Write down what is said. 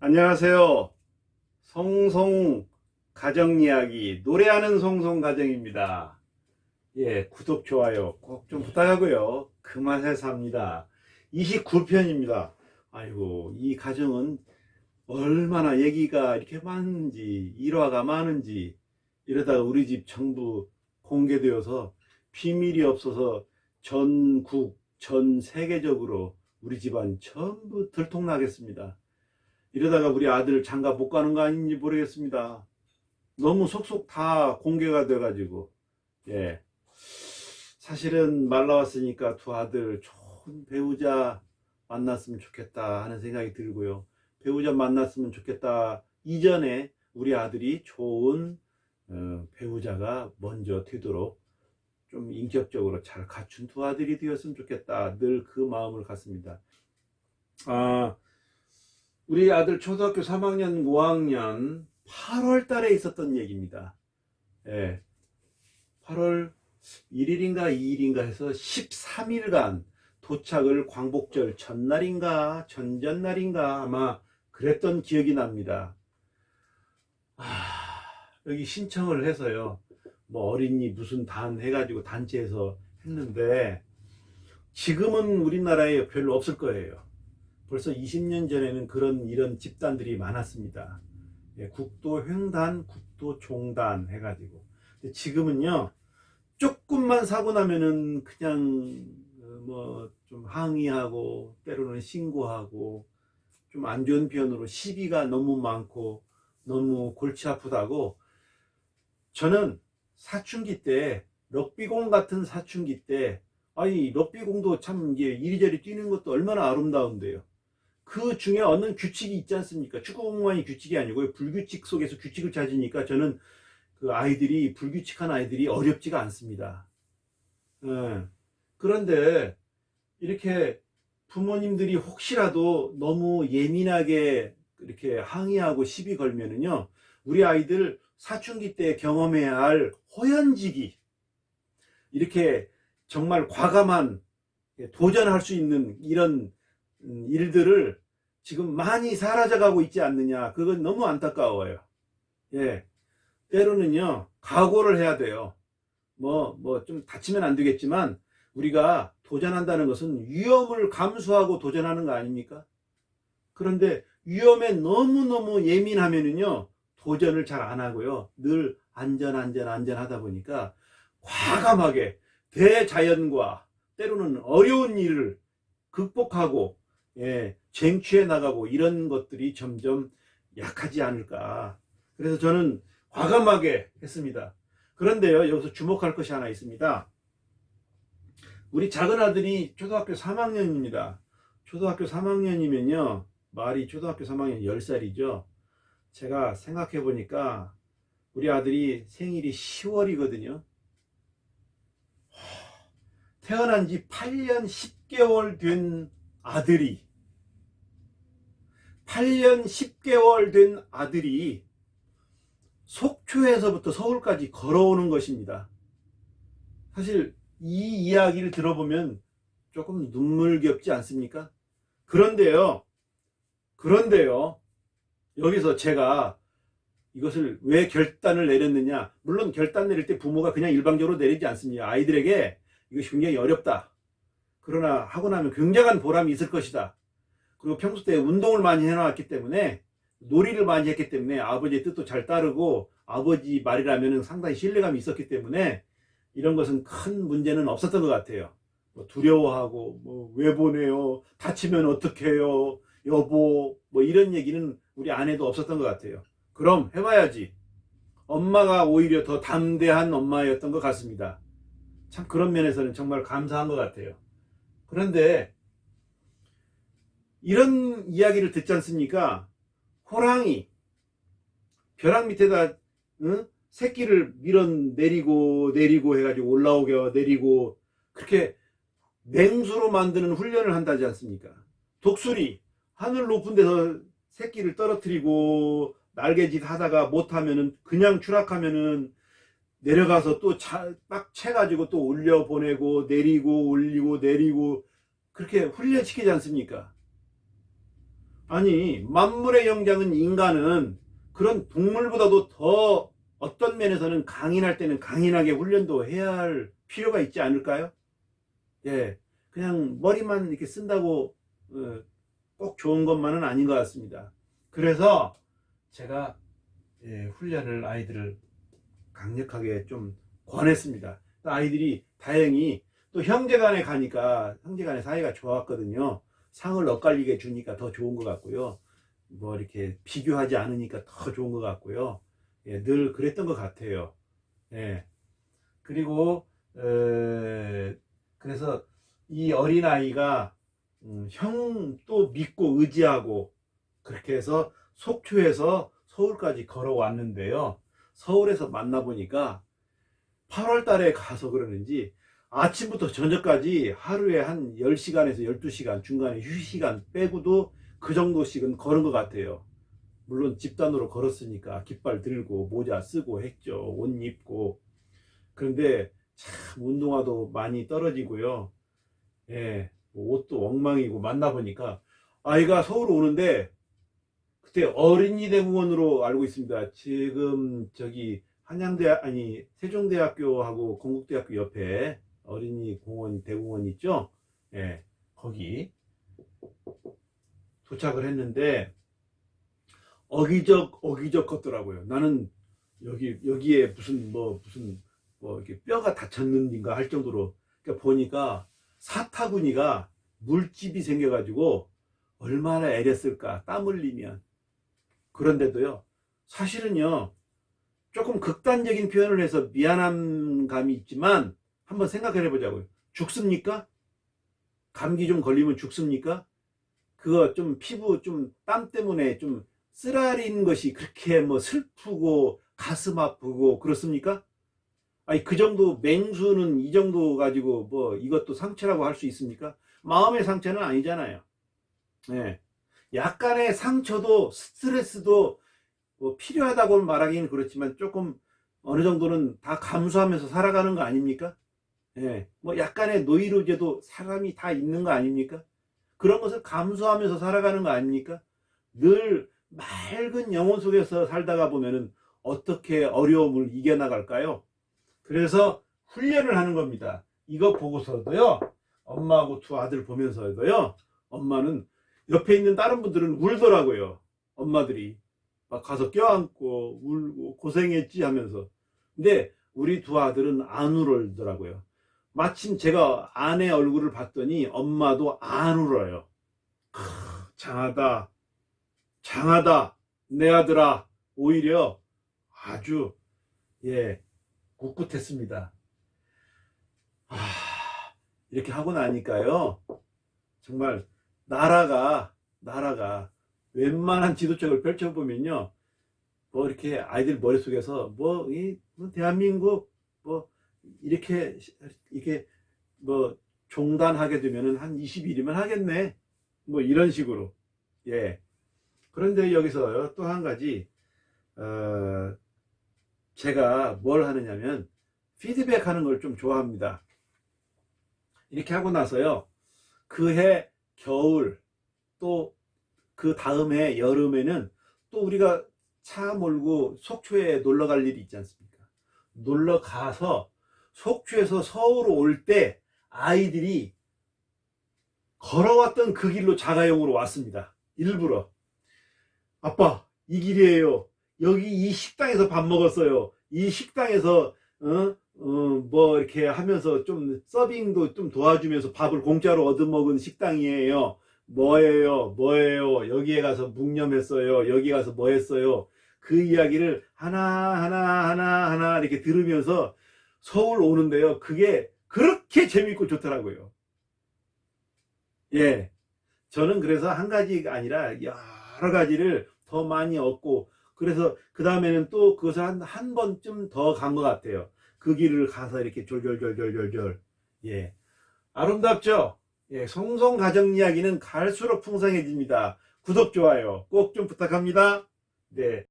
안녕하세요. 송송 가정 이야기 노래하는 송송 가정입니다. 예, 구독 좋아요 꼭 좀 부탁하고요. 그만해 삽니다. 29편입니다. 아이고, 이 가정은 얼마나 얘기가 이렇게 많은지, 일화가 많은지, 이러다가 우리 집 전부 공개되어서 비밀이 없어서 전국, 전 세계적으로 우리 집안 전부 들통나겠습니다. 이러다가 우리 아들 장가 못 가는 거 아닌지 모르겠습니다. 너무 속속 다 공개가 돼가지고, 예. 사실은 말 나왔으니까 두 아들 좋은 배우자 만났으면 좋겠다 하는 생각이 들고요. 배우자 만났으면 좋겠다 이전에 우리 아들이 좋은 어, 배우자가 먼저 되도록 좀 인격적으로 잘 갖춘 두 아들이 되었으면 좋겠다. 늘 그 마음을 갖습니다. 아, 우리 아들 초등학교 3학년, 5학년 8월 달에 있었던 얘기입니다. 예. 8월 1일인가 2일인가 해서 13일간 도착을 광복절 전날인가 전전날인가 아마 그랬던 기억이 납니다. 아, 여기 신청을 해서요. 뭐 어린이 무슨 단 해가지고 단체에서 했는데 지금은 우리나라에 별로 없을 거예요. 벌써 20년 전에는 그런 이런 집단들이 많았습니다. 예, 국도 횡단, 국도 종단 해가지고. 근데 지금은요, 조금만 사고 나면은 그냥 뭐 좀 항의하고 때로는 신고하고 좀 안 좋은 편으로 시비가 너무 많고 너무 골치 아프다고 저는 사춘기 때 럭비공 같은 사춘기 때 아니 럭비공도 참 이게 이리저리 뛰는 것도 얼마나 아름다운데요. 그 중에 얻는 규칙이 있지 않습니까? 축구공만이 규칙이 아니고 불규칙 속에서 규칙을 찾으니까 저는 그 아이들이 불규칙한 아이들이 어렵지가 않습니다. 예. 그런데 이렇게 부모님들이 혹시라도 너무 예민하게 이렇게 항의하고 시비 걸면은요, 우리 아이들 사춘기 때 경험해야 할 호연지기, 이렇게 정말 과감한 도전할 수 있는 이런 음, 일들을 지금 많이 사라져가고 있지 않느냐. 그건 너무 안타까워요. 예. 때로는요, 각오를 해야 돼요. 뭐, 뭐, 좀 다치면 안 되겠지만, 우리가 도전한다는 것은 위험을 감수하고 도전하는 거 아닙니까? 그런데 위험에 너무너무 예민하면은요, 도전을 잘 안 하고요. 늘 안전, 안전, 안전 하다 보니까 과감하게 대자연과 때로는 어려운 일을 극복하고, 예, 쟁취해 나가고 이런 것들이 점점 약하지 않을까. 그래서 저는 과감하게 했습니다. 그런데요, 여기서 주목할 것이 하나 있습니다. 우리 작은 아들이 초등학교 3학년입니다. 초등학교 3학년이면요, 말이 초등학교 3학년 10살이죠. 제가 생각해 보니까 우리 아들이 생일이 10월이거든요. 태어난 지 8년 10개월 된 아들이 8년 10개월 된 아들이 속초에서부터 서울까지 걸어오는 것입니다. 사실 이 이야기를 들어보면 조금 눈물겹지 않습니까? 그런데요, 그런데요, 여기서 제가 이것을 왜 결단을 내렸느냐? 물론 결단 내릴 때 부모가 그냥 일방적으로 내리지 않습니다. 아이들에게 이것이 굉장히 어렵다. 그러나 하고 나면 굉장한 보람이 있을 것이다. 그리고 평소 때 운동을 많이 해놨기 때문에 놀이를 많이 했기 때문에 아버지의 뜻도 잘 따르고 아버지 말이라면 상당히 신뢰감이 있었기 때문에 이런 것은 큰 문제는 없었던 것 같아요. 뭐 두려워하고 뭐 왜 보내요? 다치면 어떡해요? 여보 뭐 이런 얘기는 우리 아내도 없었던 것 같아요. 그럼 해봐야지. 엄마가 오히려 더 담대한 엄마였던 것 같습니다. 참 그런 면에서는 정말 감사한 것 같아요. 그런데 이런 이야기를 듣지 않습니까? 호랑이 벼락 밑에다 응? 새끼를 밀어내리고 내리고 해가지고 올라오게 내리고 그렇게 맹수로 만드는 훈련을 한다지 않습니까? 독수리 하늘 높은 데서 새끼를 떨어뜨리고 날개짓 하다가 못하면은 그냥 추락하면은 내려가서 또빡 채가지고 또 올려 보내고 내리고 올리고 내리고 그렇게 훈련시키지 않습니까? 아니 만물의 영장은 인간은 그런 동물보다도 더 어떤 면에서는 강인할 때는 강인하게 훈련도 해야 할 필요가 있지 않을까요? 예, 그냥 머리만 이렇게 쓴다고 어, 꼭 좋은 것만은 아닌 것 같습니다. 그래서 제가 예, 훈련을 아이들을 강력하게 좀 권했습니다. 아이들이 다행히 또 형제간에 가니까 형제간의 사이가 좋았거든요. 상을 엇갈리게 주니까 더 좋은 것 같고요. 뭐 이렇게 비교하지 않으니까 더 좋은 것 같고요. 예, 늘 그랬던 것 같아요. 예. 그리고 에, 그래서 이 어린 아이가 음, 형도 믿고 의지하고 그렇게 해서 속초에서 서울까지 걸어왔는데요. 서울에서 만나보니까 8월 달에 가서 그러는지 아침부터 저녁까지 하루에 한 10시간에서 12시간 중간에 휴식시간 빼고도 그 정도씩은 걸은 것 같아요. 물론 집단으로 걸었으니까 깃발 들고 모자 쓰고 했죠. 옷 입고. 그런데 참 운동화도 많이 떨어지고요. 예, 뭐 옷도 엉망이고 만나보니까 아이가 서울 오는데 그때 어린이 대공원으로 알고 있습니다. 지금 저기 한양대 아니 세종대학교하고 건국대학교 옆에 어린이 공원 대공원 있죠? 예, 거기 도착을 했는데 어기적 어기적 걷더라고요. 나는 여기 여기에 무슨 뭐 무슨 뭐 이렇게 뼈가 다쳤는가 할 정도로 그러니까 보니까 사타구니가 물집이 생겨가지고 얼마나 애렸을까 땀 흘리면 그런데도요 사실은요 조금 극단적인 표현을 해서 미안한 감이 있지만 한번 생각해 보자고요 죽습니까? 감기 좀 걸리면 죽습니까? 그거 좀 피부 좀 땀 때문에 좀 쓰라린 것이 그렇게 뭐 슬프고 가슴 아프고 그렇습니까? 아니 그 정도 맹수는 이 정도 가지고 뭐 이것도 상처라고 할 수 있습니까? 마음의 상처는 아니잖아요. 예. 약간의 상처도 스트레스도 뭐 필요하다고 말하기는 그렇지만 조금 어느 정도는 다 감수하면서 살아가는 거 아닙니까? 예. 뭐 약간의 노이로제도 사람이 다 있는 거 아닙니까? 그런 것을 감수하면서 살아가는 거 아닙니까? 늘 맑은 영혼 속에서 살다가 보면은 어떻게 어려움을 이겨나갈까요? 그래서 훈련을 하는 겁니다. 이거 보고서도요, 엄마하고 두 아들 보면서도요, 엄마는 옆에 있는 다른 분들은 울더라고요. 엄마들이. 막 가서 껴안고 울고 고생했지 하면서. 근데 우리 두 아들은 안 울더라고요. 마침 제가 아내 얼굴을 봤더니 엄마도 안 울어요. 크, 장하다. 장하다. 내 아들아. 오히려 아주, 예, 꿋꿋했습니다. 아, 이렇게 하고 나니까요. 정말 나라가 나라가 웬만한 지도책을 펼쳐보면요. 뭐 이렇게 아이들 머릿속에서 뭐 이 대한민국 뭐 이렇게 이렇게 뭐 종단하게 되면은 한 20일이면 하겠네. 뭐 이런 식으로. 예. 그런데 여기서 또 한 가지 어 제가 뭘 하느냐면 피드백 하는 걸 좀 좋아합니다. 이렇게 하고 나서요. 그 해 겨울 또 그 다음 해 여름에는 또 우리가 차 몰고 속초에 놀러 갈 일이 있지 않습니까? 놀러 가서 속초에서 서울 올 때 아이들이 걸어왔던 그 길로 자가용으로 왔습니다. 일부러. 아빠, 이 길이에요. 여기 이 식당에서 밥 먹었어요. 이 식당에서 어? 어, 뭐 이렇게 하면서 좀 서빙도 좀 도와주면서 밥을 공짜로 얻어먹은 식당이에요. 뭐예요? 뭐예요? 여기에 가서 묵념했어요. 여기 가서 뭐 했어요? 그 이야기를 하나 하나 하나 하나 이렇게 들으면서 서울 오는데요. 그게 그렇게 재밌고 좋더라고요. 예. 저는 그래서 한 가지가 아니라 여러 가지를 더 많이 얻고 그래서 그 다음에는 또 그것을 한, 한 번쯤 더 간 것 같아요. 그 길을 가서 이렇게 졸졸졸졸졸졸. 예. 아름답죠? 예. 송송 가정 이야기는 갈수록 풍성해집니다. 구독, 좋아요 꼭 좀 부탁합니다. 네.